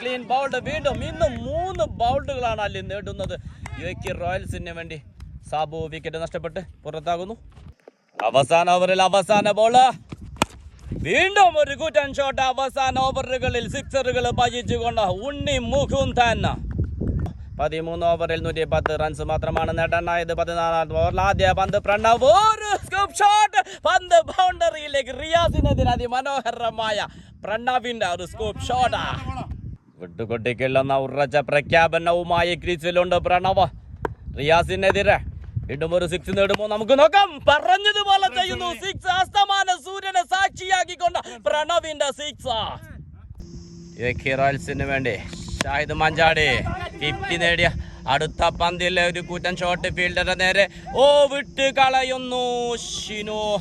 Clean bowled വീണ്ടും ഇന്ന് മൂന്ന് ബൗൾഡുകളാണ് അല്ലി നേടുന്നത്. യു കെ റോയൽസിന് വേണ്ടി സാബു വിക്കറ്റ് നഷ്ടപ്പെട്ട് പുറത്താകുന്നു. അവസാന ഓവറിൽ അവസാന ബോൾ വീണ്ടും ഒരു കൂറ്റൻ ഷോട്ട് അവസാന ഓവറുകളിൽ സിക്സറുകൾ പജിച്ചുകൊണ്ട് ഉണ്ണി മുകുന്ദൻ. പതിമൂന്ന് ഓവറിൽ നൂറ്റി പത്ത് റൺസ് മാത്രമാണ് നേടാനായത്. പതിനാലാം ഓവറിൽ ആദ്യ പന്ത് പ്രണവ്. സ്കൂപ്പ് ഷോട്ട് പന്ത് ബൗണ്ടറിയിലേക്ക് റിയാസിനെതിരെ അതിമനോഹരമായ പ്രണവിന്റെ ഒരു സ്കൂപ്പ് ഷോട്ട് വിട്ടുകൊട്ടിക്കുള്ള ഉറച്ച പ്രഖ്യാപനവുമായി ക്രീസിലുണ്ട് പ്രണവ്. റിയാസിനെതിരെ വീണ്ടും ഒരു സിക്സ് നേടുമോ? നമുക്ക് നോക്കാം. പറഞ്ഞതുപോലെ ചെയ്യുന്നു. സിക്സ് അസ്തമാന സൂര്യനെ സാക്ഷിയാക്കിക്കൊണ്ട് പ്രണവിന്റെ സിക്സ് റോയൽസിന് വേണ്ടി ഷാഹിദ് മഞ്ചാടി ഫിഫ്റ്റി നേടിയ അടുത്ത പന്തിൽ ഒരു കൂറ്റൻ ഷോട്ട് ഫീൽഡറെ നേരെ. ഓ വിട്ട് കളയുന്നു ഷിനു.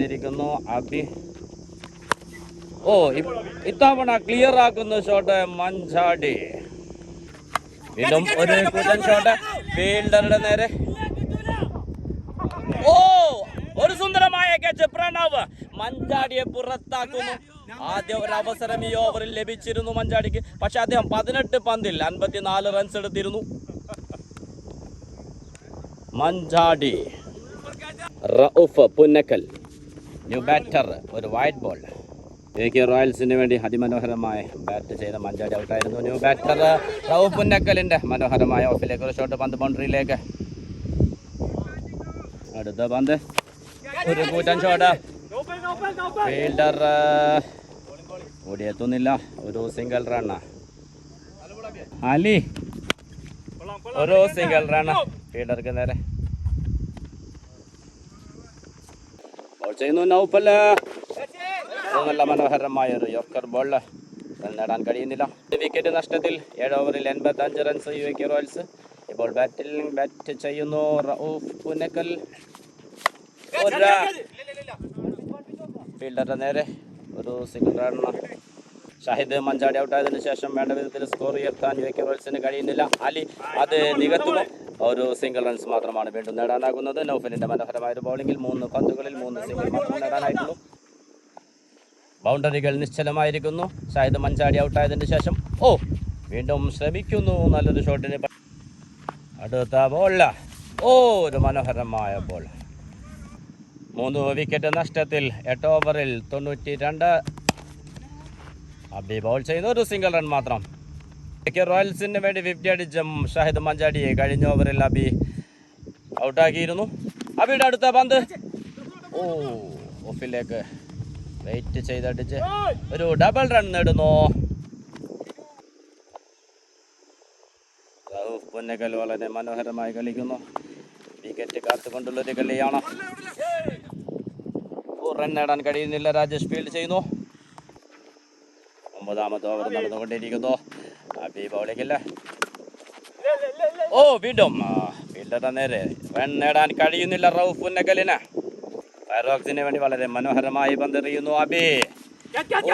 ിരിക്കുന്നു അബി ഓ ഇത്തവണ ക്ലിയർ ആക്കുന്ന ഷോട്ട് മഞ്ചാടി. വീണ്ടും ഒരു കൂടുതൽ ഷോട്ട് ഫീൽഡറുടെ നേരെ. ഓ ഒരു സുന്ദരമായ catch പ്രണവ്. മഞ്ചാടിയെ പുറത്താക്കുന്നു. ആദ്യ ഒരു അവസരം ഈ ഓവറിൽ ലഭിച്ചിരുന്നു മഞ്ചാടിക്ക്. പക്ഷെ അദ്ദേഹം പതിനെട്ട് പന്തിൽ അൻപത്തിനാല് റൺസ് എടുത്തിരുന്നു. മഞ്ചാടി. റൌഫ് പുന്നക്കൽ. ന്യൂ ബാറ്റർ ഒരു വൈറ്റ് ബോൾ എ കെ റോയൽസിന് വേണ്ടി അതിമനോഹരമായി ബാറ്റ് ചെയ്ത മഞ്ചാടി ഔട്ടായിരുന്നു. ന്യൂ ബാറ്റർ റൌഫ് പുന്നക്കലിന്റെ മനോഹരമായ ഓഫിലേക്ക് ഒരു ഷോട്ട് പന്ത് ബൗണ്ടറിയിലേക്ക്. അടുത്ത പന്ത്. ഒരു കൂറ്റൻ ഷോട്ട് ഫീൽഡർ ഓടിയെത്തുന്നില്ല ഒരു സിംഗിൾ റണ്ണ അലി ഒരു സിംഗിൾ റണ്ണ ഫീൽഡർക്ക് നേരെ. ചെയ്യുന്നു ഒരു നല്ല മനോഹരമായ ഒരു യോർക്കർ ബോൾ നേടാൻ കഴിയുന്നില്ല. വിക്കറ്റ് നഷ്ടത്തിൽ ഏഴ് ഓവറിൽ എൺപത്തി അഞ്ച് റൺസ് യു എ റോയൽസ്. ഇപ്പോൾ ബാറ്റിൽ ബാറ്റ് ചെയ്യുന്നു റൌഫ് പുനക്കൽ ഫീൽഡറുടെ നേരെ ഒരു സിംഗിൾ റൺ ഷാഹിദ് മഞ്ചാടി ഔട്ടായതിനു ശേഷം വേണ്ട വിധത്തിൽ സ്കോർ ഉയർത്താൻ യു കെ റോയൽസിന് കഴിയുന്നില്ല. അലി അത് നികത്തുമോ ഒരു സിംഗിൾ റൺസ് മാത്രമാണ് വീണ്ടും നേടാനാകുന്നത്. നൗഫലിന്റെ മനോഹരമായ ഒരു ബൗളിംഗിൽ മൂന്ന് പന്തുകളിൽ മൂന്ന് സിംഗിൾ മാത്രം നേടാനായിട്ടുള്ളൂ. ബൗണ്ടറികൾ നിശ്ചലമായിരിക്കുന്നു. ഷാഹിദ് മഞ്ചാടി ഔട്ടായതിന് ശേഷം ഓ വീണ്ടും ശ്രമിക്കുന്നു. നല്ലൊരു ഷോട്ടിന് അടുത്ത ബോൾ ഓ ഒരു മനോഹരമായ ബോൾ മൂന്ന് വിക്കറ്റ് നഷ്ടത്തിൽ എട്ട് ഓവറിൽ തൊണ്ണൂറ്റി രണ്ട് അബി ബൗൾ ചെയ്ത ഒരു സിംഗിൾ റൺ മാത്രം. റോയൽസിന് വേണ്ടി ഫിഫ്റ്റി അടിച്ച ഷാഹിദ് മഞ്ചാടിയെ കഴിഞ്ഞ ഓവറിൽ അബി ഔട്ടാക്കിയിരുന്നു അബിയുടെ അടുത്ത പന്ത്. ഓ ഓഫിലേക്ക് വെയിറ്റ് ചെയ്തടിച്ച് ഒരു ഡബിൾ റൺ നേടുന്നു. റൌഫ് പുന്നക്കൽ വളരെ മനോഹരമായി കളിക്കുന്നു. വിക്കറ്റ് കാത്തുകൊണ്ടുള്ള ഒരു കളിയാണ്. റൺ നേടാൻ കഴിയുന്നില്ല. രാജേഷ് ഫീൽഡ് ചെയ്യുന്നു. ഒമ്പതാമത്തെ ഓവർ നടന്നുകൊണ്ടിരിക്കുന്നു. അബി ബൗളിങ്ങില്ല ഓ വീണ്ടും. ഫീൽഡർ ഫീൽഡറുടെ നേരെ റൺ നേടാൻ കഴിയുന്നില്ല റൌഫ് പുന്നക്കലിന് ഫയർവോക്സിന് വേണ്ടി വളരെ മനോഹരമായി പന്തെറിയുന്നു അബി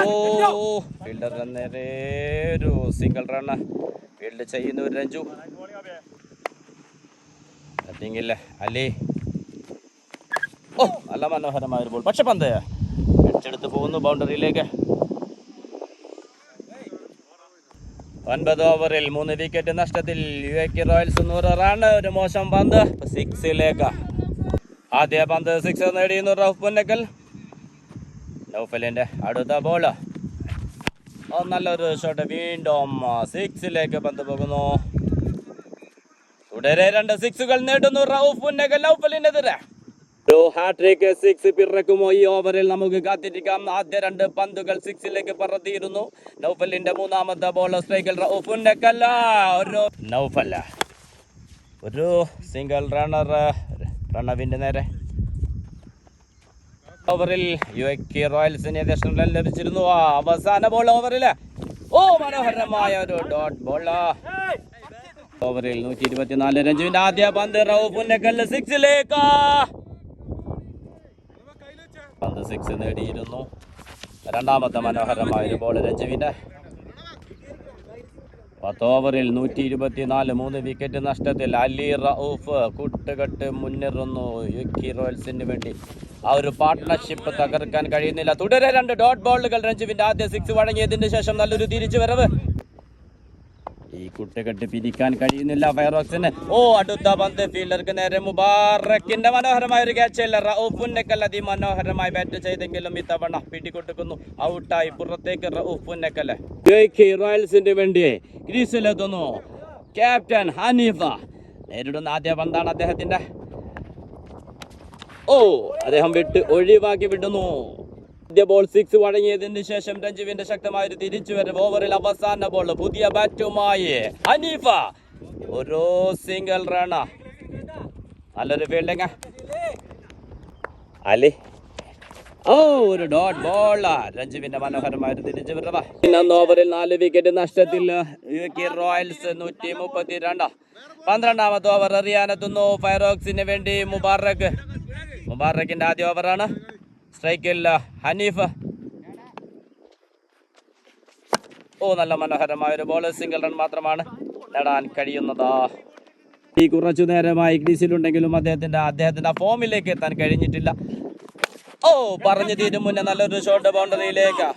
ഓ ഫീൽഡറുടെ നേരെ ഒരു സിംഗിൾ റൺ ഫീൽഡ് ചെയ്യുന്നു ഒരു രഞ്ജു. ബാറ്റിംഗില്ല അലി. ഓ നല്ല മനോഹരമായ ഒരു ബോൾ പക്ഷെ പന്ത്. അടിച്ചെടുത്ത് പോകുന്നു ബൗണ്ടറിയിലേക്ക്. ഒൻപത് ഓവറിൽ മൂന്ന് വിക്കറ്റ് നഷ്ടത്തിൽ. യു എ കെ റോയൽസ് നൂറ് റൺ ഒരു മോശം പന്ത്. സിക്സിലേക്ക് ആദ്യ പന്ത് സിക്സ് നേടിയുന്നു റൌഫ് പുന്നക്കൽ നൗഫലിന്റെ അടുത്ത ബോൾ നല്ലൊരു ഷോട്ട് വീണ്ടും സിക്സിലേക്ക് പന്ത് പോകുന്നു. തുടരെ രണ്ട് സിക്സുകൾ നേടുന്നു റൌഫ് പുന്നക്കൽ നൗഫലിനെതിരെ. ഒരു ഹാട്രിക് സിക്സ് പിറക്കുമോ? ഈ ഓവറിൽ നമുക്ക് കാത്തിരിക്കാം. ആദ്യ രണ്ട് പന്തുകൾ സിക്സിലേക്ക് പറത്തിയിരുന്നു. നൗഫലിന്റെ മൂന്നാമത്തെ ബോൾ സ്ട്രൈക്കിൽ റൌഫ് പുന്നക്കൽ ഒരു നൗഫല്ല ഒരു സിംഗിൾ റണ്ണർ പ്രണവിന്റെ നേരെ. ഓവറിൽ യു എ റോയൽസിന് ദക്ഷിണം ലഭിച്ചിരുന്നു. അവസാന ബോൾ ഓവറിൽ ഓ മനോഹരമായ ഒരു ഡോട്ട് ബോൾ ഓവറിൽ നൂറ്റി ഇരുപത്തിനാല് രഞ്ജുവിന്റെ ആദ്യ പന്ത് റൌഫ് പുന്നക്കല്ല് സിക്സിലേക്ക് പന്ത് സിക്സ് നേടിയിരുന്നു. രണ്ടാമത്തെ മനോഹരമായ ഒരു ബോൾ രഞ്ജുവിന്റെ പത്ത് ഓവറിൽ നൂറ്റി ഇരുപത്തിനാല് മൂന്ന് വിക്കറ്റ് നഷ്ടത്തിൽ അലി റൌഫ് കൂട്ടുകെട്ട് മുന്നേറുന്നു. യുക്കി റോയൽസിന് വേണ്ടി. ആ ഒരു പാർട്ട്ണർഷിപ്പ് തകർക്കാൻ കഴിയുന്നില്ല. തുടരെ രണ്ട് ഡോട്ട് ബോളുകൾ രഞ്ജുവിന്റെ ആദ്യ സിക്സ് വഴങ്ങിയതിന് ശേഷം നല്ലൊരു തിരിച്ചു വരവ് കുട്ടി കെട്ടി പിരിക്കാൻ കഴിയുന്നില്ല. ഫയറോക്സിന് ഓ അടുത്ത പന്ത് ഫീൽഡർക്ക് നേരെ മുബാറക്കിന്റെ മനോഹരമായ ഒരു ക്യാച്ച് റൌഫുന്നക്കൽ അതിമനോഹരമായി ബാറ്റ് ചെയ്തെങ്കിലും ഇത്തവണ പിടികൊടുക്കുന്നു. ഔട്ടായി പുറത്തേക്ക് റൌഫുന്നക്കൽ റോയൽസിന്റെ വേണ്ടി ക്രീസിലെത്തുന്നു ക്യാപ്റ്റൻ ഹനീഫ നേരിടുന്ന ആദ്യ പന്താണ് അദ്ദേഹത്തിന്റെ. ഓ അദ്ദേഹം വിട്ട് ഒഴിവാക്കി വിടുന്നു. ആദ്യ ബോൾ സിക്സ് വഴങ്ങിയതിന് ശേഷം രഞ്ജുവിന്റെ ശക്തമായ ഒരു തിരിച്ചുവരവ് ഓവറിൽ അവസാന ബോൾ പുതിയ ബാറ്റുമായി ഹനീഫ. ഒരു സിംഗിൾ റൺ നല്ലൊരു ഫീൽഡിങ് അലി. ഓ ഒരു ഡോട്ട് ബോൾ രഞ്ജുവിന്റെ മനോഹരമായ ഒരു തിരിച്ചുവരവ് ഇന്നൊന്ന് ഓവറിൽ നാല് വിക്കറ്റ് നഷ്ടത്തിൽ റോയൽസ് നൂറ്റി മുപ്പത്തി രണ്ട് പന്ത്രണ്ടാമത്തെ ഓവർ എറിയാനെത്തുന്നു ഫയറോക്സിന് വേണ്ടി മുബാറക്. മുബാറക്കിന്റെ ആദ്യ ഓവറാണ് സ്ട്രൈക്കിൽ ഹനീഫ്. ഓ നല്ല മനോഹരമായ ഒരു ബോൾ സിംഗിൾ റൺ മാത്രമാണ് നേടാൻ കഴിയുന്നത്. ഈ കുറച്ചു നേരമായി ക്രീസിലുണ്ടെങ്കിലും അദ്ദേഹത്തിന്റെ അദ്ദേഹത്തിന്റെ ആ ഫോമിലേക്ക് എത്താൻ കഴിഞ്ഞിട്ടില്ല. ഓ പറഞ്ഞു തീരും മുന്നേ നല്ലൊരു ഷോട്ട് ബൗണ്ടറിയിലേക്ക്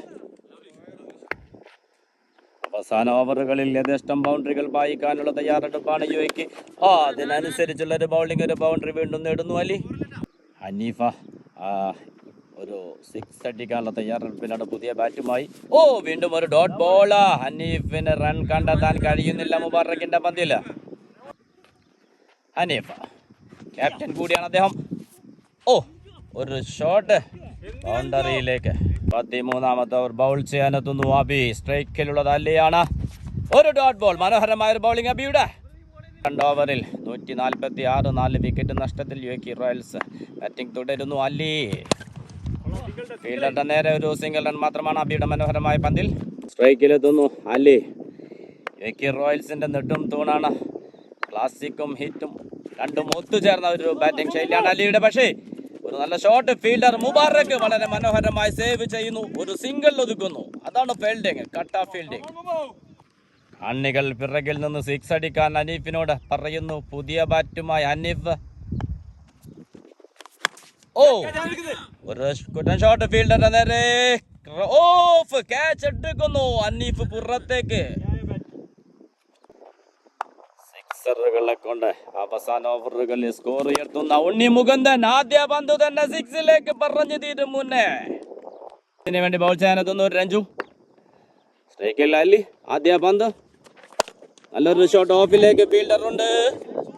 അവസാന ഓവറുകളിൽ യഥേഷ്ടം ബൗണ്ടറികൾ വായിക്കാനുള്ള തയ്യാറെടുപ്പാണ് യുവയ്ക്ക് ആ അതിനനുസരിച്ചുള്ള ഒരു ബൗളിംഗ് ഒരു ബൗണ്ടറി വീണ്ടും നേടുന്നു അലി. ഹനീഫ ഒരു സിക്സ് അടിക്കാനുള്ള തയ്യാറെടുപ്പിലാണ് പുതിയ ബാറ്റുമായി. ഓ വീണ്ടും ഒരു ഡോട്ട് ബോൾ ഹനീഫിന് റൺ കണ്ടെത്താൻ കഴിയുന്നില്ല മുബാറക്കിന്റെ പന്തിൽ ഹനീഫ് ക്യാപ്റ്റൻ കൂടിയാണ് അദ്ദേഹം. ഓ ഒരു ഷോട്ട് ബൗണ്ടറിയിലേക്ക് പതിമൂന്നാമത്തെ ഓവർ ബൗൾ ചെയ്യാനെത്തുന്നു അബി സ്ട്രൈക്കിലുള്ളത് അല്ലിയാണ് ഒരു ഡോട്ട് ബോൾ മനോഹരമായ ഒരു ബൗളിംഗ് അബിയുടെ രണ്ട് ഓവറിൽ നൂറ്റി നാൽപ്പത്തി ആറ് നാല് വിക്കറ്റ് നഷ്ടത്തിൽ യു കെ റോയൽസ് ബാറ്റിംഗ് തുടരുന്നു. അല്ലി ഫീൽഡറുടെ നേരെ ഒരു സിംഗിൾ റൺ മാത്രമാണ് അബിയുടെ മനോഹരമായ പന്തിൽ. സ്ട്രൈക്കിലെത്തുന്നു അല്ലി യു കെ റോയൽസിന്റെ നെട്ടും തൂണാണ്. ക്ലാസിക്കും ഹിറ്റും രണ്ടും ഒത്തുചേർന്ന ഒരു ബാറ്റിംഗ് ശൈലിയാണ് അലിയുടെ. പക്ഷേ ഒരു നല്ല ഷോട്ട് ഫീൽഡർ മുബാറക്ക് വളരെ മനോഹരമായി സേവ് ചെയ്യുന്നു. ഒരു സിംഗിൾ ഒതുക്കുന്നു. അതാണ് ഫീൽഡിങ് ഓഫ് ഫീൽഡിങ് അണ്ണികൾ പിറകിൽ നിന്ന് സിക്സ് അടിക്കാൻ അനീഫിനോട് പറയുന്നു പുതിയ ബാറ്റുമായി അനീഫ് ഓ. ക്യാച്ച് അവസാന ഓവറുകളിൽ സ്കോർ ഉയർത്തുന്ന ഉണ്ണി മുകുന്ദൻ ആദ്യ പന്ത് തന്നെ സിക്സിലേക്ക് പറഞ്ഞു തീരും മുന്നേ. ഇതിനു വേണ്ടി ബൗൾ ചെയ്യാനെത്തുന്നു രഞ്ജു. സ്ട്രൈക്കില്ല അല്ലി. ആദ്യ പന്ത്. നല്ലൊരു ഷോട്ട് ഓഫിലേക്ക് ഫീൽഡർ ഉണ്ട്.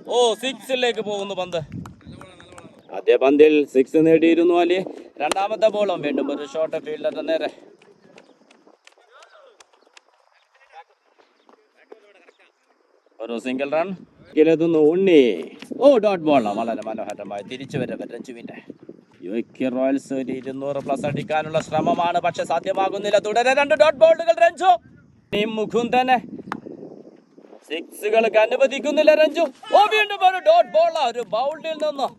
ഓ സിക്സിലേക്ക് പോകുന്നു പന്ത്. ആദ്യ പന്തിൽ സിക്സ് നേടിയിരുന്നു അലി. രണ്ടാമത്തെ ബോളും വീണ്ടും ഒരു ഷോർട്ട് ഫീൽഡറിന്റെ നേരെ. ഒരു സിംഗിൾ റൺ എത്തുന്നു ഉണ്ണി. ഓ ഡോട്ട് ബോളാണ് വളരെ മനോഹരമായി തിരിച്ചു വരവ് രഞ്ജുവിന്റെ. യു കെ റോയൽസ് ഒരു ഇരുന്നൂറ് പ്ലസ് അടിക്കാനുള്ള ശ്രമമാണ് പക്ഷെ സാധ്യമാകുന്നില്ല. തുടരെ രണ്ട് ഡോട്ട് ബോളുകൾ രഞ്ജു. ഈ മുകുന്ദനെ സിക്സുകൾക്ക് അനുവദിക്കുന്നില്ല രഞ്ജു. ഓ വീണ്ടും ഒരു ഡോട്ട് ബോൾ ഒരു ബൗളിൽ നിന്ന്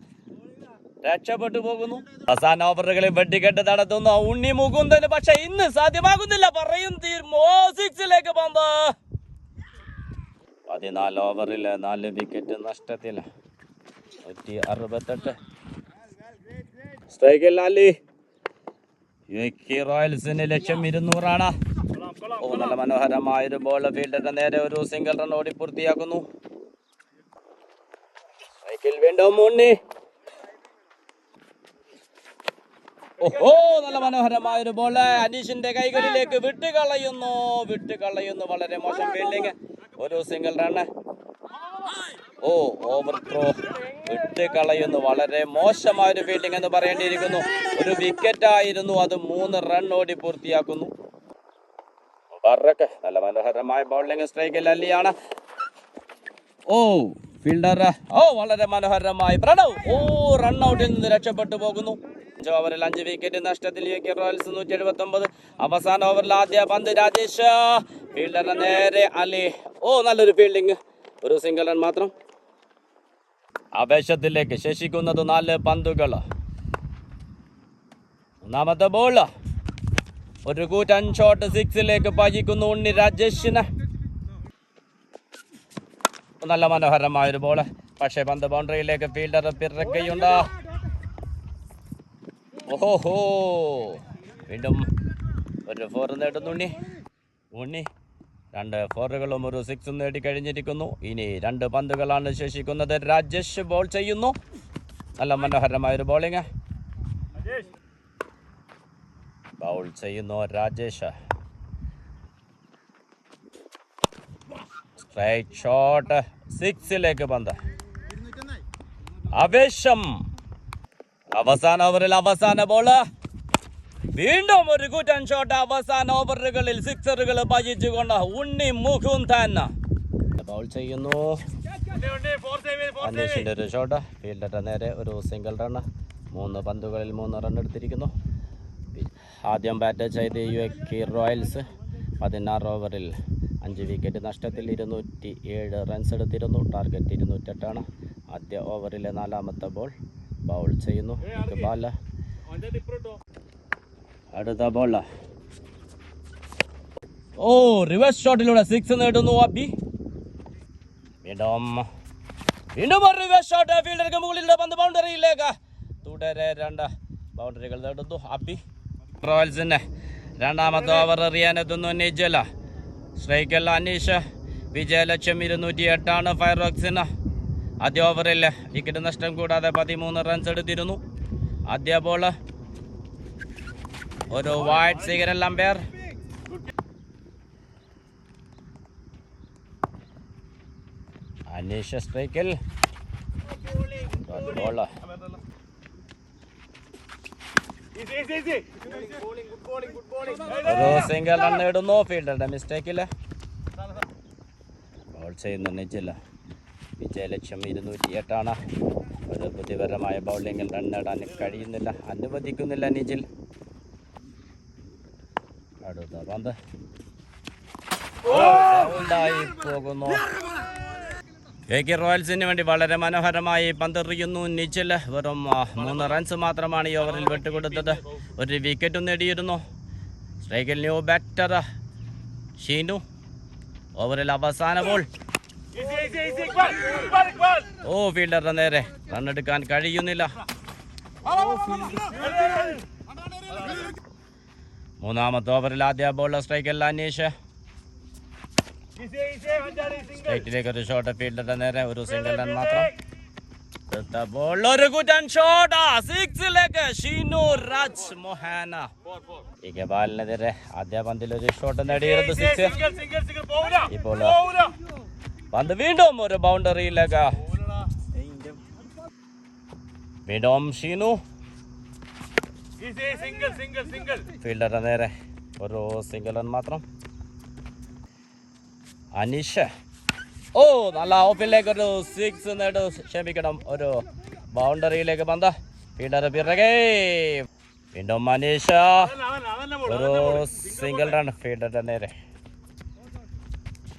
രക്ഷപ്പെട്ടു പോകുന്നു അവസാന ഓവറുകളിൽ വെട്ടിക്കെട്ട് നടത്തുന്ന. ഉണ്ണി മുകുന്ദന് പക്ഷെ ഇന്ന് സാധ്യമാകുന്നില്ല. പറയും തീർമോ സിക്സിലേക്ക് പതിനാല് ഓവറിൽ നാല് വിക്കറ്റ് നഷ്ടത്തിൽ. നൂറ്റി അറുപത്തെട്ട് സ്ട്രൈക്കിൽ റോയൽസിന് ലക്ഷ്യം ഇരുന്നൂറാണ്. നല്ല മനോഹരമായ ഒരു ബോൾ ഫീൽഡറിന്റെ നേരെ ഒരു സിംഗിൾ റൺ ഓടി പൂർത്തിയാക്കുന്നു. വീണ്ടും ഉണ്ണി. ഓഹോ നല്ല മനോഹരമായ ഒരു ബോൾ അനീഷിന്റെ കൈകളിലേക്ക് വിട്ടുകളയുന്നു. വിട്ടുകളയുന്നു. വളരെ മോശം ഫീൽഡിങ് ഒരു സിംഗിൾ റൺ ഓ ഓവർ ത്രോ വിട്ടുകളയുന്നു. വളരെ മോശമായ ഒരു ഫീൽഡിംഗ് എന്ന് പറയേണ്ടിയിരിക്കുന്നു. ഒരു വിക്കറ്റ് ആയിരുന്നു. അത് മൂന്ന് റൺ ഓടി പൂർത്തിയാക്കുന്നു. നല്ല മനോഹരമായ ബൗളിംഗ് സ്ട്രൈക്കിൽ അല്ലിയാണ്. ഓ ഫീൽഡർ ഓ വളരെ മനോഹരമായി. പ്രണവ്. ഓ റൺ ഔട്ടിൽ നിന്ന് രക്ഷപ്പെട്ടു പോകുന്നു. അഞ്ച് ഓവറിൽ അഞ്ച് വിക്കറ്റ് നഷ്ടത്തിൽ റോയൽസ് നൂറ്റി എഴുപത്തി ഒമ്പത് അവസാന ഓവറിൽ ആദ്യ പന്ത് രാജേഷ്. ഫീൽഡറിന് നേരെ അലി. ഓ നല്ലൊരു ഫീൽഡിങ് ഒരു സിംഗിൾ റൺ മാത്രം. ആവേശത്തിലേക്ക് ശേഷിക്കുന്നത് നാല് പന്തുകൾ. ഒന്നാമത്തെ ബോൾ ഒരു കൂറ്റൻ ഷോട്ട് സിക്സിലേക്ക് പായിക്കുന്നു ഉണ്ണി രാജേഷിന്. നല്ല മനോഹരമായൊരു ബോൾ പക്ഷേ പന്ത് ബൗണ്ടറിയിലേക്ക് ഫീൽഡർ പിറക്കുകയുണ്ട് ഓഹോ. വീണ്ടും ഒരു ഫോർ നേടുന്നു ഉണ്ണി. ഉണ്ണി രണ്ട് ഫോറുകളും ഒരു സിക്സും നേടി കഴിഞ്ഞിരിക്കുന്നു. ഇനി രണ്ട് പന്തുകളാണ് ശേഷിക്കുന്നത്. രാജേഷ് ബോൾ ചെയ്യുന്നു. നല്ല മനോഹരമായ ഒരു ബോളിങ് ബൗൾ ചെയ്യുന്നു രാജേഷ്. സ്ട്രൈറ്റ് ഷോട്ട് സിക്സിലേക്ക് പന്ത്. ആവേശം. അവസാന ഓവറിൽ അവസാന ബോൾ വീണ്ടും ഒരു കൂറ്റൻ ഷോട്ട് അവസാന ഓവറുകളിൽ സിക്സറുകൾ പജിച്ചുകൊണ്ട് ഉണ്ണി മുകുന്ദൻ. ബൗൾ ചെയ്യുന്നു. അനീഷിന്റെ ഒരു ഷോട്ട് ഫീൽഡറുടെ നേരെ ഒരു സിംഗിൾ റൺ മൂന്ന് പന്തുകളിൽ മൂന്ന് റൺ എടുത്തിരിക്കുന്നു. ആദ്യം ബാറ്റ് ചെയ്ത് യു കി റോയൽസ് പതിനാറ് ഓവറിൽ അഞ്ച് വിക്കറ്റ് നഷ്ടത്തിൽ ഇരുന്നൂറ്റി ഏഴ് റൺസ് എടുത്തിരുന്നു. ടാർഗറ്റ് ഇരുന്നൂറ്റെട്ടാണ്. ആദ്യ ഓവറിലെ നാലാമത്തെ ബോൾ ബൗൾ ചെയ്യുന്നു അടുത്ത ബോള ഓ റിവേഴ്സ് ഷോട്ടിലൂടെ സിക്സ് നേടുന്നു അബി വീണ്ടും വീണ്ടും ഒരു റിവേഴ്സ് ഷോട്ട് ഫീൽഡർക്ക് മുകളിലുള്ള പന്ത്. ബൗണ്ടറിയിലേക്ക് തുടരെ രണ്ട്. ബൗണ്ടറികൾ നേടുന്നു അബി റോയൽസിന്റെ രണ്ടാമത്തെ ഓവർ എറിയാനെത്തുന്നു നിജല സ്ട്രൈക്കല്ല അനീഷ് വിജയലക്ഷ്യം ഇരുന്നൂറ്റി എട്ടാണ് ഫയർ റോക്സിന് ആദ്യ ഓവറിൽ വിക്കറ്റ് നഷ്ടം കൂടാതെ പതിമൂന്ന് റൺസ് എടുത്തിരുന്നു. ആദ്യ ബോൾ ഒരു വൈഡ് സിഗരൽ അമ്പയർ അനീഷ് സ്ട്രൈക്കിൽ ഒരു സിംഗിൾ റൺ നേടുന്നു. ഫീൽഡറുടെ മിസ്റ്റേക്കില്ല ബോൾ ചെയ്യുന്നു നിജില്ല വിജയലക്ഷ്യം ഇരുന്നൂറ്റി എട്ടാണ് ഒരു ബുദ്ധിപരമായ ബൗളിങ്ങിൽ റൺ നേടാൻ കഴിയുന്നില്ല. അനുവദിക്കുന്നില്ല നിജിൽ. അടുത്ത പന്ത്. പോകുന്നു. എ കെ റോയൽസിന് വേണ്ടി വളരെ മനോഹരമായി പന്തെറിയുന്നു നിജിൽ. വെറും മൂന്ന് റൺസ് മാത്രമാണ് ഈ ഓവറിൽ വിട്ടുകൊടുത്തത്. ഒരു വിക്കറ്റും നേടിയിരുന്നു. സ്ട്രൈക്കിൽ ന്യൂ ബാറ്റർ ഷീനു. ഓവറിൽ അവസാന ബോൾ ഓ ഫീൽഡർ നേരെ. റണ്ണെടുക്കാൻ കഴിയുന്നില്ല. മൂന്നാമത്തെ ഓവറിൽ ആദ്യ ബോൾ സ്ട്രൈക്ക് അല്ല അനീഷ് സ്ട്രൈറ്റിലേക്ക് ഒരു ഷോട്ട് ഫീൽഡറുടെ നേരെ ഒരു സിംഗിൾ റൺ മാത്രം. ബോൾ ഒരു കുറ്റൻ ഷോട്ട് സിക്സിലേക്ക് ഷീനു രാജ് മൊഹാന. ഇകബാലിനെതിരെ ആദ്യ പന്തിൽ ഒരു ഷോട്ട് നേടിയിരുന്നു സിക്സ് ഇപ്പോൾ പന്ത് വീണ്ടും ഒരു ബൗണ്ടറിയിലേക്ക്. വീണ്ടും ഷീനു. ഫീൽഡറുടെ നേരെ ഒരു സിംഗിൾ റൺ മാത്രം. അനീഷ്. ഓ നല്ല ഓഫിലേക്ക് ഒരു സിക്സ് നേട് ക്ഷമിക്കണം. ഒരു ബൗണ്ടറിയിലേക്ക് പന്ത. ഫീൽഡർ പിറകെ. വീണ്ടും അനീഷ. ഒരു സിംഗിൾ റൺ ഫീൽഡറുടെ നേരെ.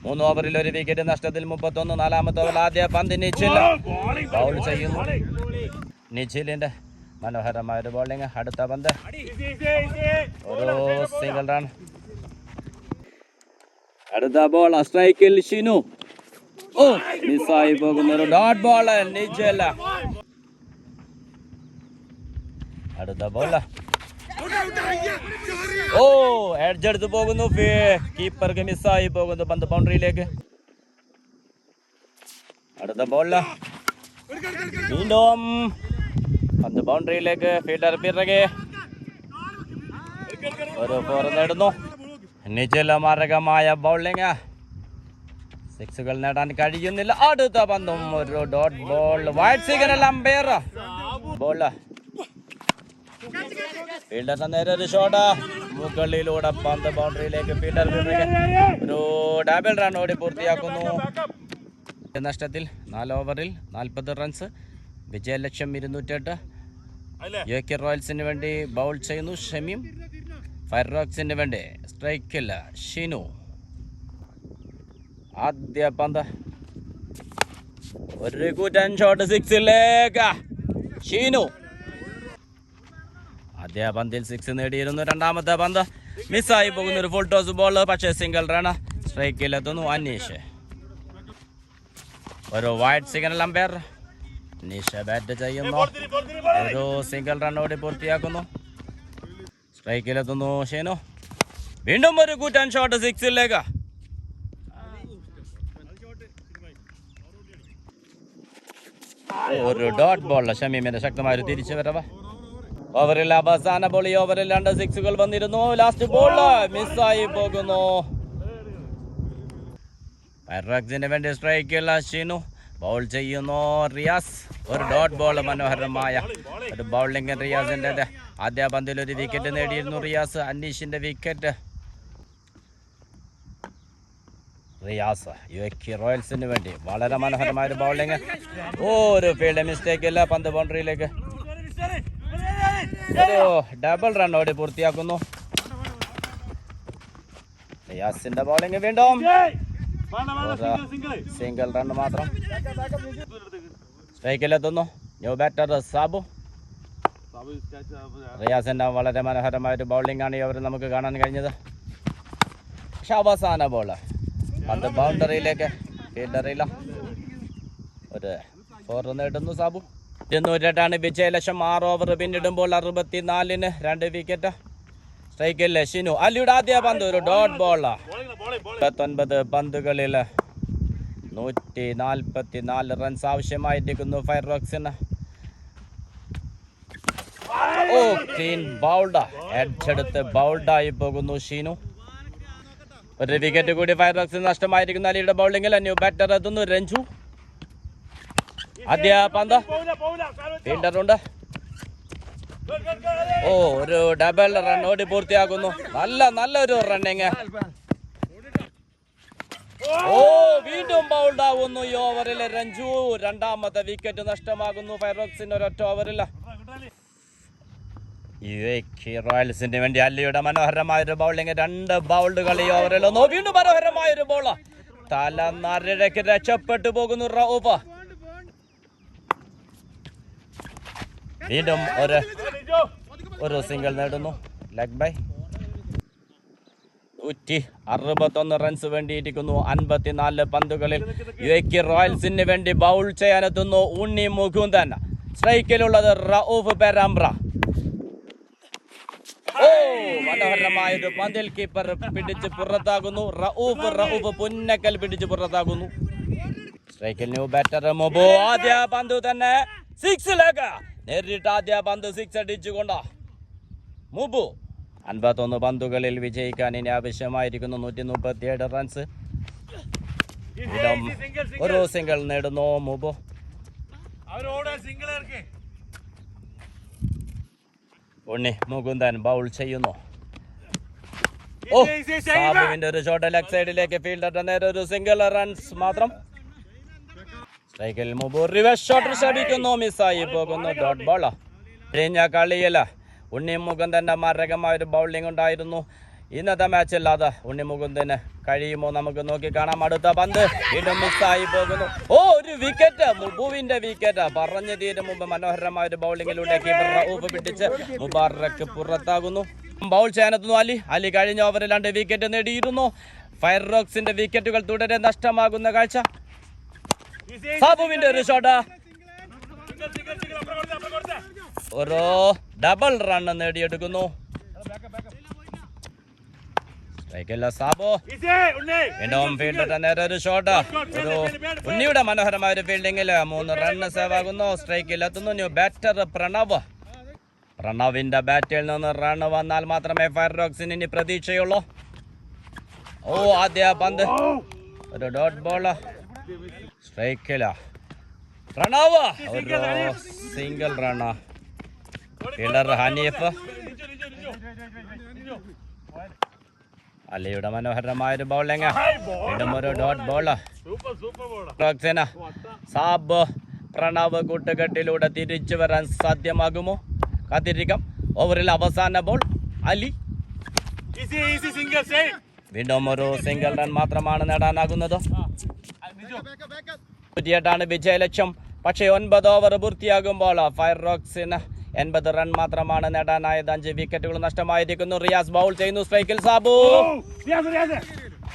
മൂന്ന് ഓവറിൽ ഒരു വിക്കറ്റ് നഷ്ടത്തിൽ മുപ്പത്തൊന്ന്. നാലാമത്തെ ഓവർ ആദ്യ പന്ത് നിച്ചിൽ ബൗൾ ചെയ്യുന്നു. നിച്ചിലിന്റെ മനോഹരമായ ഒരു ബോളിംഗ് അടുത്ത പന്ത്. ഒരു സിംഗിൾ റൺ അടുത്ത ബോൾ സ്ട്രൈക്കിൽ ഷിനു. ഓ മിസ്സായി പോകുന്ന ഒരു ഡോട്ട് ബോൾ നിച്ചല്ല അടുത്ത ബോൾ ഓ എഡ്ജ് എടുത്ത് പോകുന്നു കീപ്പർക്ക് മിസ്സായി പോകുന്നു പന്ത് ബൗണ്ടറിയിലേക്ക് അടുത്ത ബോൾ വീണ്ടും പന്ത് ബൗണ്ടറിയിലേക്ക് ഫീൽഡർ പിറകെ. ഒരു ഫോർ നേടുന്നു. നിജല മാരകമായ ബൗളിംഗ് സിക്സുകൾ നേടാൻ കഴിയുന്നില്ല. അടുത്ത പന്തും ഒരു dot ball wide signal umpire ball ഫീൽഡറിന്റെ നേരെ ഒരു ഷോട്ട് മുകളിലൂടെ പന്ത് ബൗണ്ടറിയിലേക്ക് ഫീൽഡർ ഒരു ഡബിൾ റൺ ഓടി പൂർത്തിയാക്കുന്നു. നഷ്ടത്തിൽ നാല് ഓവറിൽ നാൽപ്പത് റൺസ് വിജയലക്ഷ്യം ഇരുന്നൂറ്റെട്ട് യു കെ റോയൽസിന് വേണ്ടി ബൗൾ ചെയ്യുന്നു ഷമീം. ഫയർറോക്സിന് വേണ്ടി സ്ട്രൈക്കിൽ ഷിനു. ആദ്യ പന്ത്. ഒരു കൂറ്റൻ ഷോട്ട് സിക്സിലേക്ക് ഷീനു. ആദ്യ പന്തിൽ സിക്സ് നേടിയിരുന്നു. രണ്ടാമത്തെ പന്ത് മിസ്സായി പോകുന്ന ഒരു ഫുൾ ടോസ് ബോൾ പക്ഷേ സിംഗിൾ റൺ സ്ട്രൈക്കിൽ എത്തുന്നു അനീഷ്. ഒരു wide signal umpire Aneesh bat ചെയ്യുന്നു. ഒരു സിംഗിൾ റണ്ണോടെ പൂർത്തിയാക്കുന്നു. സ്ട്രൈക്കിലെത്തുന്നു ഷീനു. വീണ്ടും ഒരു കൂറ്റൻ ഷോട്ട് സിക്സിലേക്ക് ഒരു ഡോട്ട് ബോൾ ഷമീമിന്റെ ശക്തമായ ഒരു തിരിച്ചു വരവ് ഓവറിൽ അവസാന ബോളി ഓവറിൽ രണ്ട് സിക്സുകൾ വന്നിരുന്നു. ലാസ്റ്റ് ബോൾ മിസ്സായി പോകുന്നു. പൈറക്സിന് വേണ്ടി സ്ട്രൈക്കിൽ ഷിനു ബൗൾ ചെയ്യുന്നു റിയാസ്. ഒരു ഡോട്ട് ബോൾ മനോഹരമായ ഒരു ബൗളിംഗ് റിയാസിന്റെ ആദ്യ പന്തിൽ ഒരു വിക്കറ്റ് നേടിയിരുന്നു റിയാസ്. അനീഷിന്റെ wicket Riyas U A K റോയൽസിന് വേണ്ടി വളരെ മനോഹരമായ ഒരു ബൗളിംഗ് ഒരു ഫീൽഡ് മിസ്റ്റേക്ക് ഇല്ല. പന്ത് ബൗണ്ടറിയിലേക്ക് ഡബിൾ റണ്ണോടെ പൂർത്തിയാക്കുന്നു. റിയാസിന്റെ ബോളിംഗ് വീണ്ടും. സിംഗിൾ റൺ മാത്രം. സ്ട്രൈക്കിലെത്തുന്നു ന്യൂ ബാറ്റർ സാബു. റിയാസിന്റെ വളരെ മനോഹരമായ ഒരു ബൗളിംഗ് ആണ് അവർ നമുക്ക് കാണാൻ കഴിഞ്ഞത്. പക്ഷെ അവസാന ബോൾ പന്ത് ബൗണ്ടറിയിലേക്ക് ഫീൽഡറിയില്ല ഒരു ഫോർ നേടുന്നു സാബു. ഇരുന്നൂറ്റാണ് വിജയലക്ഷം ആറ് ഓവർ പിന്നിടുമ്പോൾ അറുപത്തിനാലിന് രണ്ട് വിക്കറ്റ് സ്ട്രൈക്കിൽ ഷിനു. അലിയുടെ ആദ്യ പന്ത് ഒരു ഡോട്ട് ബോളാ ഇരുപത്തൊൻപത് പന്തുകളിൽ നൂറ്റി നാൽപ്പത്തി നാല് റൺസ് ആവശ്യമായിരിക്കുന്നു ഫയർ റോക്സിന് ഓ ക്ലീൻ ബൗൾഡ് എഡ്ജെടുത്ത് ബൗൾഡായി പോകുന്നു ഷീനു. ഒരു വിക്കറ്റ് കൂടി ഫയർ റോക്സിന് നഷ്ടമായിരിക്കുന്നു. അലിയുടെ ബൗളിംഗിൽ ന്യൂ ബാറ്റർ എത്തുന്നു രഞ്ജു. ആദ്യ പന്ത്. ഫീൽഡറുണ്ട് ഓ ഒരു ഡബിൾ റൺ ഓടി പൂർത്തിയാക്കുന്നു. നല്ല നല്ലൊരു റണ്ണിങ് ഓ വീണ്ടും ബൗൾഡ് ആവുന്നു ഈ ഓവറിൽ രഞ്ജു രണ്ടാമത്തെ വിക്കറ്റ് നഷ്ടമാകുന്നു. ഫൈറോക്സിന്റെ ഒരൊറ്റ ഓവറിൽ റോയൽസിന്റെ റോയൽസിന് വേണ്ടി അല്ലിയുടെ മനോഹരമായ ഒരു ബൗളിംഗ് രണ്ട് ബൗളുകൾ ഈ ഓവറിൽ ഒന്നു വീണ്ടും മനോഹരമായ ഒരു ബോൾ തല നരടയ്ക്ക് രക്ഷപ്പെട്ടു പോകുന്നു റൌഫ് വീണ്ടും ഒരു ഒരു സിംഗിൾ നേടുന്നു. ലെഗ് ബൈ നൂറ്റി അറുപത്തൊന്ന് റൺസ് വേണ്ടിയിരിക്കുന്നു. അൻപത്തിനാല് പന്തുകളിൽ യു എ കെ റോയൽസിന് വേണ്ടി ബൗൾ ചെയ്യാനെത്തുന്നു ഉണ്ണി മുകുന്ദൻ. സ്ട്രൈക്കിലുള്ളത് റൌഫ് പെരാംബ്ര ഓ പന്തിൽ കീപ്പർ പിടിച്ച് പുറത്താകുന്നു. റൌഫ് റൌഫ് പുന്നക്കൽ പിടിച്ച് പുറത്താകുന്നു. സ്ട്രൈക്കിൽ ന്യൂ ബാറ്റർ മൊബോ. ആദ്യ പന്ത് തന്നെ. സിക്സിലേക്ക് നേരിട്ട് ആദ്യ പന്ത് സിക്സ് അടിച്ചുകൊണ്ട്? മുബു അൻപത്തൊന്ന് പന്തുകളിൽ വിജയിക്കാൻ ഇനി ആവശ്യമായിരിക്കുന്നു നൂറ്റി മുപ്പത്തിയേഴ് റൺസ് ഒരു സിംഗിൾ നേടുന്നു മുബു. ഉണ്ണി മുകുന്ദൻ ബൗൾ ചെയ്യുന്നു. ഒരു ഷോട്ട് ലെഗ് സൈഡിലേക്ക് ഫീൽഡർ നേരെ ഒരു സിംഗിൾ റൺസ് മാത്രം. സ്ട്രൈക്കിൽ മുബു റിവേഴ്സ് ഷോട്ട് ശ്രമിക്കുന്നു മിസ്സായി പോകുന്നു. ഡോട്ട് ബോള കഴിഞ്ഞ കളിയില ഉണ്ണി മുകുന്ദന്റെ മാരകമായ ഒരു ബൗളിംഗ് ഉണ്ടായിരുന്നു. ഇന്നത്തെ മാച്ച് അല്ലാതെ ഉണ്ണി മുകുന്ദന് കഴിയുമോ നമുക്ക് നോക്കി കാണാം. അടുത്ത പന്ത് വീണ്ടും മിസ്സായി പോകുന്നു. ഓ ഒരു വിക്കറ്റ് മുബുവിന്റെ വിക്കറ്റ് പറഞ്ഞു തീരും മുമ്പ് മനോഹരമായ ഒരു ബൗളിങ്ങിലൂടെ പിടിച്ച് മുബാറക്ക് പുറത്താകുന്നു. ബൗൾ ചെയ്യാനെത്തുന്നു അലി. അലി കഴിഞ്ഞ ഓവറിൽ രണ്ട് വിക്കറ്റ് നേടിയിരുന്നു. ഫയർ റോക്സിന്റെ വിക്കറ്റുകൾ തുടരെ നഷ്ടമാകുന്ന കാഴ്ച. സാബുവിന്റെ ഒരു ഷോട്ടാ ഒരു ഡബിൾ റൺ നേടിയെടുക്കുന്നു. സാബു. വീണ്ടും ഫീൽഡിന്റെ നേരെ ഒരു ഷോട്ട് ഒരു ഉണ്ണിയുടെ മനോഹരമായ ഒരു ഫീൽഡിങ്ങിൽ മൂന്ന് റൺ സേവ് ആകുന്നു. സ്ട്രൈക്കിൽ എത്തുന്നു. ബാറ്റർ പ്രണവ്. പ്രണവിന്റെ ബാറ്റിൽ നിന്ന് റൺ വന്നാൽ മാത്രമേ ഫയർ റോക്സിന് ഇനി പ്രതീക്ഷയുള്ളൂ. ഓ ആദ്യ പന്ത്. ഒരു ഡോട്ട് ബോൾ സ്ട്രൈക്കില സിംഗിൾ റണ്ണ ഫീൽഡർ ഹനീഫ് അലിയുടെ മനോഹരമായ ഒരു ബൗളിങ് വീണ്ടും ഒരു ഡോട്ട് ബോൾ റോക്സേന സാബ് പ്രണവ് കൂട്ടുകെട്ടിലൂടെ തിരിച്ചു വരാൻ സാധ്യമാകുമോ? കാത്തിരിക്കാം. ഓവറിൽ അവസാന ബോൾ അലി. വീണ്ടും ഒരു സിംഗിൾ റൺ മാത്രമാണ് നേടാനാകുന്നത്. നൂറ്റിയെട്ടാണ് വിജയലക്ഷ്യം. പക്ഷേ ഒൻപത് ഓവർ പൂർത്തിയാകുമ്പോൾ ഫയർ റോക്സിന് എൺപത് റൺ മാത്രമാണ് നേടാനായത്. അഞ്ച് വിക്കറ്റുകൾ നഷ്ടമായിരിക്കുന്നു. റിയാസ് ബൗൾ ചെയ്യുന്നു. സ്ട്രൈക്കിൽ സാബു.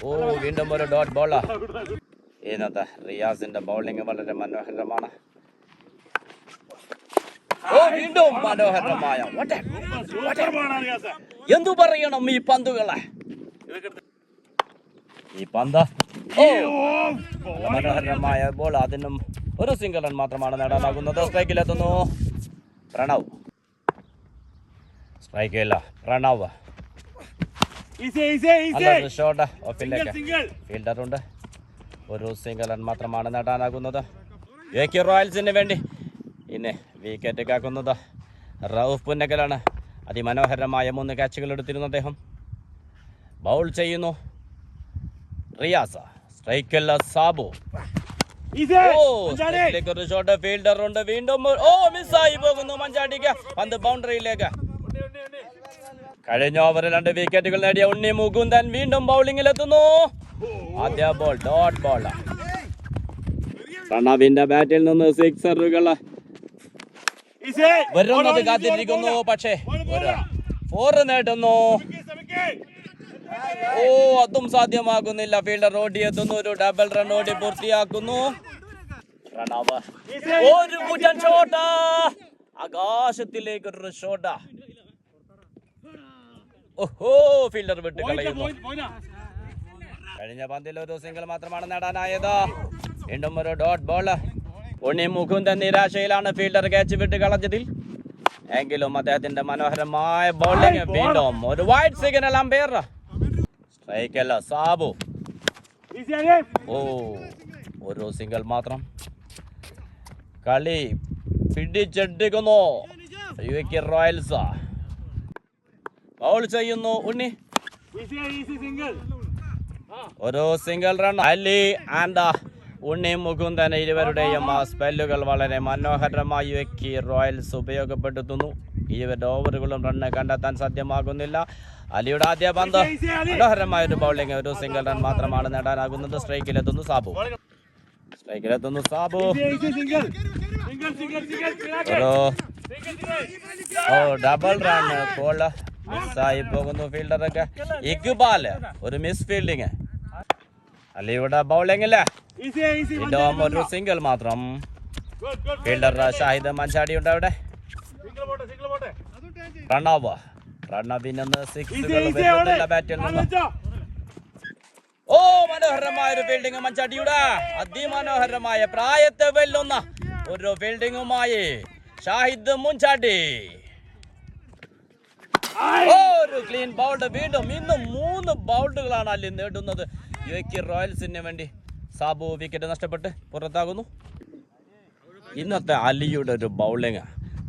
ഓ വീണ്ടും ഒരു ഡോട്ട് ബോൾ ഇന്നത്തെ റിയാസിന്റെ ബൗളിംഗ് വളരെ മനോഹരമാണ്. ഓ വീണ്ടും മനോഹരമായ. എന്തു പറയണം ഈ പന്തുകളെ? ഈ പന്ത മനോഹരമായ ബോൾ. അതിനും ഒരു സിംഗിൾ റൺ മാത്രമാണ് നേടാനാകുന്നത്. സ്ട്രൈക്കിലെത്തുന്നു. പ്രണവ്. സ്ട്രൈക്കില്ല പ്രണവ്. ഷോട്ട് ഓഫിലേക്ക് ഉണ്ട്. ഒരു സിംഗിൾ റൺ മാത്രമാണ് നേടാനാകുന്നത്. എ കെ റോയൽസിന് വേണ്ടി ഇന്ന് വിക്കറ്റ് കാക്കുന്നത് റൌഫ് പുന്നക്കലാണ്. അതിമനോഹരമായ മൂന്ന് ക്യാച്ചുകൾ എടുത്തിരുന്നു അദ്ദേഹം. ബൗൾ ചെയ്യുന്നു. റിയാസ സ്ട്രൈക്കല്ല സാബു. ഒരു ഷോട്ട് ഫീൽഡർ ഉണ്ട് വീണ്ടും ഓ മിസ്സായി പോകുന്നു മഞ്ചാടിക്ക്. പന്ത് ബൗണ്ടറിയിലേക്ക്. കഴിഞ്ഞ ഓവറിൽ രണ്ട് വിക്കറ്റുകൾ നേടിയ ഉണ്ണി മുകുന്ദൻ വീണ്ടും ബൗളിംഗിൽ എത്തുന്നു ആദ്യ ബോൾ ഡോട്ട് ബോൾ പ്രണവിന്റെ ബാറ്റിൽ നിന്ന് സിക്സറുകൾ വരുന്നത് കാത്തിരിക്കുന്നു പക്ഷേ ഫോർ നേടുന്നു. ഓ അതും സാധ്യമാകുന്നില്ല. ഫീൽഡർ ഓടി എത്തുന്നു. ഒരു ഡബിൾ റൺ ഓടി പൂർത്തിയാക്കുന്നു. ഒരു കുറ്റൻ ഷോട്ടാ. ആകാശത്തിലേക്ക് ഒരു ഷോട്ടാ. ഓഹോ ഫീൽഡർ വിട്ട് കളയുന്നു. കഴിഞ്ഞ പന്തിൽ ഒരു സിംഗിൾ മാത്രമാണ് നേടാനായത്. വീണ്ടും ഒരു ഡോട്ട് ബോൾ ഉണ്ണി മുകുന്ദൻ നിരാശയിലാണ് ഫീൽഡർ ക്യാച്ച് വിട്ട് കളഞ്ഞതിൽ. എങ്കിലും അദ്ദേഹത്തിന്റെ മനോഹരമായ ബോളിംഗ് വീണ്ടും ഒരു വൈറ്റ് സിഗ്നൽ അമ്പയർ സ്ട്രൈക്കല്ല സാബു ഓ ഒരു സിംഗിൾ മാത്രം. കളി പിടിച്ചെടുക്കുന്നു. U K Royals. ബൗൾ ചെയ്യുന്നു ഉണ്ണി. ഒരു single run Ali and Unni Mukundan ഇരുവരുടെയും ആ സ്പെല്ലുകൾ വളരെ മനോഹരമായി വെക്കി റോയൽസ് ഉപയോഗപ്പെടുത്തുന്നു. ഇരുവരുടെ ഓവറുകളും റണ്ണ് കണ്ടെത്താൻ സാധ്യമാകുന്നില്ല. അലിയുടെ ആദ്യ പന്ത്. മനോഹരമായ ഒരു ബൗളിംഗ് ഒരു സിംഗിൾ റൺ മാത്രമാണ് നേടാനാകുന്നത്. സ്ട്രൈക്കിലെത്തുന്നു സാബു. സ്ട്രൈക്കിലെത്തുന്നു സാബു. ഒരു ഓ ഡബിൾ റൺ കോൾ മിസ്സായി പോകുന്നു ഫീൽഡറൊക്കെ ഇക്ബാൽ ഒരു മിസ് ഫീൽഡിങ് അലിയുടെ ബൗളിംഗിൽ ഇഡോം ഒരു സിംഗിൾ മാത്രം. ഫീൽഡർ ഷാഹിദ് മഞ്ചാടി ഉണ്ട് അവിടെ റൺ പ്രണവിൽ ഓ മനോഹരമായ ഒരു ഫീൽഡിംഗ് മഞ്ചാടിയുടെ. അതിമനോഹരമായ പ്രായത്തെ വെല്ലുന്ന ഒരു ബിൽഡിംഗുമായി ഷാഹിദ് മുൻചാടി ഒരു ക്ലീൻ ബൗൾഡ് വീണ്ടും ഇന്ന് മൂന്ന് ബൗൾഡുകളാണ് അല്ലി നേടുന്നത്. യു കെ റോയൽസിന് വേണ്ടി സാബു വിക്കറ്റ് നഷ്ടപ്പെട്ട് പുറത്താകുന്നു. ഇന്നത്തെ അലിയുടെ ഒരു ബൗളിംഗ്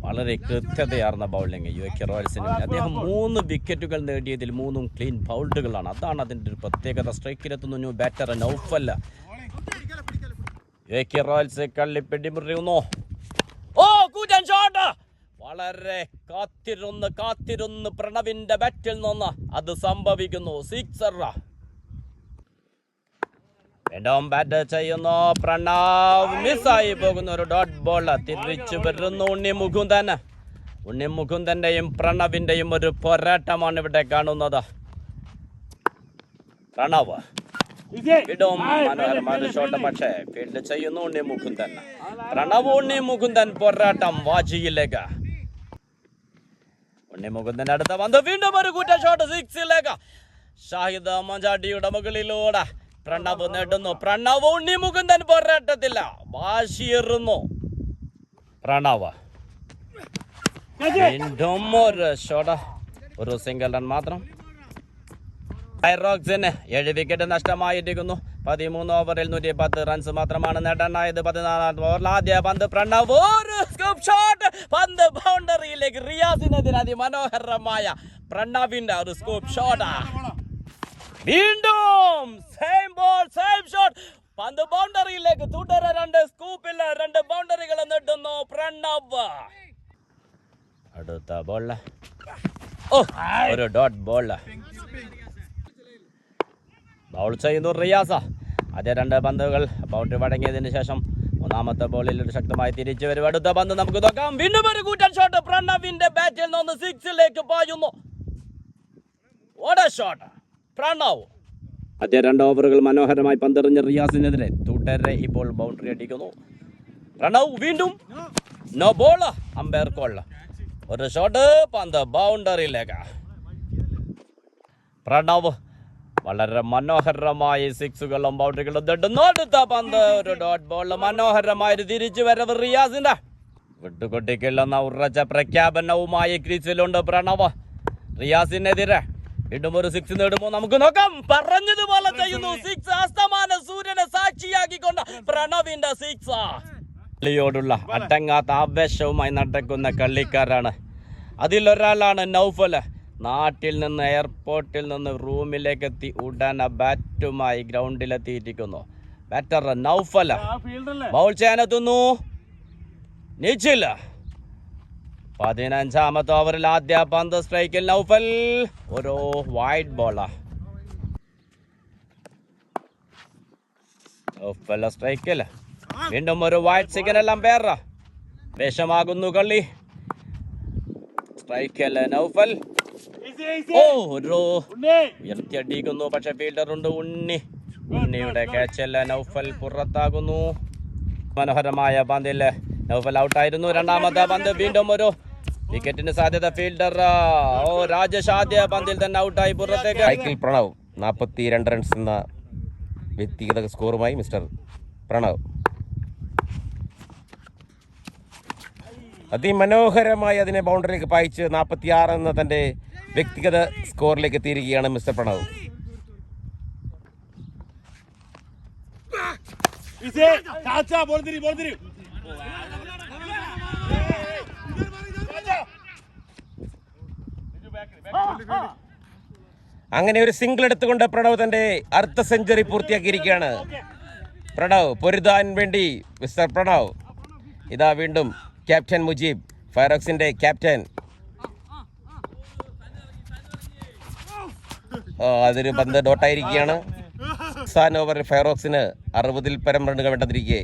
വളരെ കൃത്യതയാർന്ന ബൗളിംഗ് യു കെ റോയൽസിന് അദ്ദേഹം മൂന്ന് വിക്കറ്റുകൾ നേടിയതിൽ മൂന്നും ക്ലീൻ ബൗൾഡുകളാണ് അതാണ് അതിന്റെ ഒരു പ്രത്യേകത. സ്ട്രൈക്കിലെത്തുന്നു ബാറ്റർ നൗഫല്ല യു കെ റോയൽസ് കള്ളി പിടിമുറിയുന്നു. ഓ ഷോട്ട് വളരെ കാത്തിരുന്ന് കാത്തിരുന്ന് പ്രണവിന്റെ ബാറ്റിൽ നിന്ന് അത് സംഭവിക്കുന്നു. സിക്സർ വീണ്ടും ബാറ്റ് ചെയ്യുന്നു പ്രണവ്. മിസ്സായി പോകുന്ന ഒരു ഡോട്ട് ബോൾ തിരിച്ചു വരുന്നു ഉണ്ണി മുകുന്ദൻ ഉണ്ണി മുകുന്ദന്റെയും പ്രണവിന്റെയും ഒരു പോരാട്ടമാണ് ഇവിടെ കാണുന്നത്. പ്രണവ്. വീണ്ടും മനോഹരമായ ഷോട്ട് പക്ഷേ ഫീൽഡ് ചെയ്യുന്നു ഉണ്ണി മുകുന്ദൻ പ്രണവ് ഉണ്ണി മുകുന്ദൻ പോരാട്ടം വാജിയിലേക്ക്. ഉണ്ണി മുകുന്ദൻ അടുത്ത പന്ത് വീണ്ടും ഒരു കൂറ്റ ഷോട്ട് സിക്സിലേക്ക് ഷാഹിദ് മഞ്ചാട്ടിയുടെ മുകളിലൂടെ. പ്രണവ് നേടുന്നു. പ്രണവ് ഉണ്ണി മുകുന്ദൻ പോരാട്ടത്തില്ല. വാശിയേറുന്നു. പ്രണവ്. വീണ്ടും ഒരു ഷോട്ട് ഒരു സിംഗിൾ റൺ മാത്രം. ഹൈറോക്സിന് ഏഴ് വിക്കറ്റ് നഷ്ടമായിരിക്കുന്നു. പതിമൂന്ന് ഓവറിൽ നൂറ്റി പത്ത് റൺസ് മാത്രമാണ് നേടാനായത്. പതിനാലാം ഓവറിൽ ആദ്യ പന്ത് പ്രണവ്. സ്കൂപ്പ് ഷോട്ട് പന്ത് ബൗണ്ടറിയിലേക്ക് റിയാസിനെതിരെ അതിമനോഹരമായ പ്രണവിന്റെ ഒരു സ്കൂപ്പ് ഷോട്ടാ വീണ്ടും സെയിം ബോൾ സെയിം ഷോട്ട് പന്ത് ബൗണ്ടറിയിലേക്ക് തുടരെ. രണ്ട് സ്കൂപ്പിൽ രണ്ട് ബൗണ്ടറികൾ നേടുന്നു പ്രണവ്. അടുത്ത ഓ ഒരു ഡോട്ട് ബോൾ ബൗൾ ചെയ്യുന്നു റിയാസ. അതേ രണ്ട് പന്തുകൾ ബൗണ്ടറി വടങ്ങിയതിന് ശേഷം മൂന്നാമത്തെ ബോളിൽ ഒരു ശക്തമായി തിരിച്ചു വരും. അടുത്ത പന്ത് നമുക്ക് നോക്കാം. വീണ്ടും ഒരു കൂറ്റൻ ഷോട്ട് പ്രണവിന്റെ ബാറ്റിൽ നിന്ന് സിക്സിലേക്ക് പായുന്നു. ഷോട്ട് പ്രണവ്. ആദ്യ രണ്ട് ഓവറുകൾ മനോഹരമായി പന്തെറിഞ്ഞ റിയാസിനെതിരെ. തുടരെ ഇപ്പോൾ ബൗണ്ടറി അടിക്കുന്നു. പ്രണവ് വീണ്ടും. നോ ബോൾ അമ്പയർ കോൾ ഒരു ഷോട്ട് പന്ത് ബൗണ്ടറിയിലേക്ക് പ്രണവ് വളരെ മനോഹരമായി സിക്സുകളും ബൗണ്ടറികളും തട്ടുന്നു അടുത്ത പന്ത്. ഒരു ഡോട്ട് ബോൾ മനോഹരമായി തിരിച്ചു വരവ് റിയാസിന്റെ. വിട്ടുകൊട്ടിക്കുള്ള ഉറച്ച പ്രഖ്യാപനവുമായി ക്രീസിലുണ്ട് പ്രണവ്. റിയാസിനെതിരെ. വീണ്ടും ഒരു സിക്സ് നേടുമ്പോ നമുക്ക് നോക്കാം. പറഞ്ഞതുപോലെ ചെയ്യുന്നു. സിക്സ് അസ്തമാന സൂര്യനെ സാക്ഷിയാക്കിക്കൊണ്ട് പ്രണവിന്റെ സിക്സ് കളിയോടുള്ള അടങ്ങാത്ത ആവേശവുമായി നടക്കുന്ന കളിക്കാരാണ് അതിലൊരാളാണ് നൗഫൽ നാട്ടിൽ നിന്ന് എയർപോർട്ടിൽ നിന്ന് റൂമിലേക്ക് എത്തി ഉടനെ ബാറ്റുമായി ഗ്രൗണ്ടിലെത്തിയിരിക്കുന്നു ബാറ്റർ നൗഫല ബൗൾ ചെയ്യാനെത്തുന്നു. നിച്ചില്ല പതിനഞ്ചാമത്തെ ഓവറിൽ ആദ്യ പന്ത് സ്ട്രൈക്കിൽ നൗഫൽ. ഒരു വൈറ്റ് ബോളാ നൗഫൽ സ്ട്രൈക്കിൽ. വീണ്ടും ഒരു വൈറ്റ് സിഗ്നൽ അമ്പയറ വേഷമാകുന്നു കള്ളി. സ്ട്രൈക്കിൽ നൗഫൽ. ഓ ഒരു ഉയർത്തിയടിക്കുന്നു പക്ഷെ ഫീൽഡർ ഉണ്ട് ഉണ്ണി. ഉണ്ണിയുടെ ക്യാച്ചല്ല നൗഫൽ പുറത്താകുന്നു. മനോഹരമായ പന്തിൽ നൗഫൽ ഔട്ടായിരുന്നു രണ്ടാമത്തെ പന്ത് വീണ്ടും ഒരു വിക്കറ്റിന് സാധ്യത ഫീൽഡർ ഓ രാജേഷ് ആദ്യ പന്തിൽ തന്നെ ഔട്ടായി പുറത്തേക്ക്. സൈക്കിൾ പ്രണവ് നാൽപ്പത്തി രണ്ട് റൺസ് എന്ന വ്യക്തിഗത സ്കോറുമായി മിസ്റ്റർ പ്രണവ്. അതിമനോഹരമായി അതിനെ ബൗണ്ടറിയിലേക്ക് പായിച്ച് നാൽപ്പത്തി ആറ് എന്ന തന്റെ വ്യക്തിഗത സ്കോറിലേക്ക് എത്തിയിരിക്കുകയാണ് മിസ്റ്റർ പ്രണവ്. അങ്ങനെ ഒരു സിംഗിൾ എടുത്തുകൊണ്ട് പ്രണവ് തന്റെ അർദ്ധ സെഞ്ചുറി പൂർത്തിയാക്കിയിരിക്കുകയാണ്. പ്രണവ് പൊരുതാൻ വേണ്ടി മിസ്റ്റർ പ്രണവ്. ഇതാ വീണ്ടും ക്യാപ്റ്റൻ മുജീബ് ഫയറോക്സിന്റെ ക്യാപ്റ്റൻ. അതൊരു പന്ത് ഡോട്ടായിരിക്കുകയാണ്. സാൻ ഓവറിൽ ഫയറോക്സിന് അറുപതിൽ പരം റണ്ണുകൾ വേണ്ടതിരിക്കെ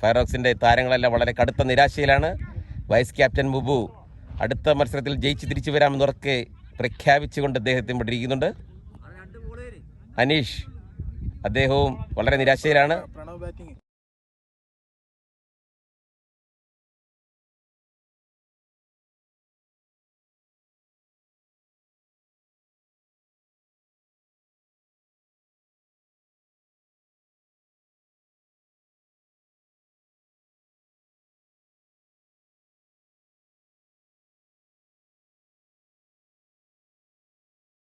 ഫയറോക്സിന്റെ താരങ്ങളെല്ലാം വളരെ കടുത്ത നിരാശയിലാണ്. വൈസ് ക്യാപ്റ്റൻ മുബു അടുത്ത മത്സരത്തിൽ ജയിച്ച് തിരിച്ചു വരാമെന്ന് ഉറക്കെ പ്രഖ്യാപിച്ചുകൊണ്ട് അദ്ദേഹത്തെ വിട്ടിരിക്കുന്നുണ്ട് അനീഷ് അദ്ദേഹവും വളരെ നിരാശയിലാണ്.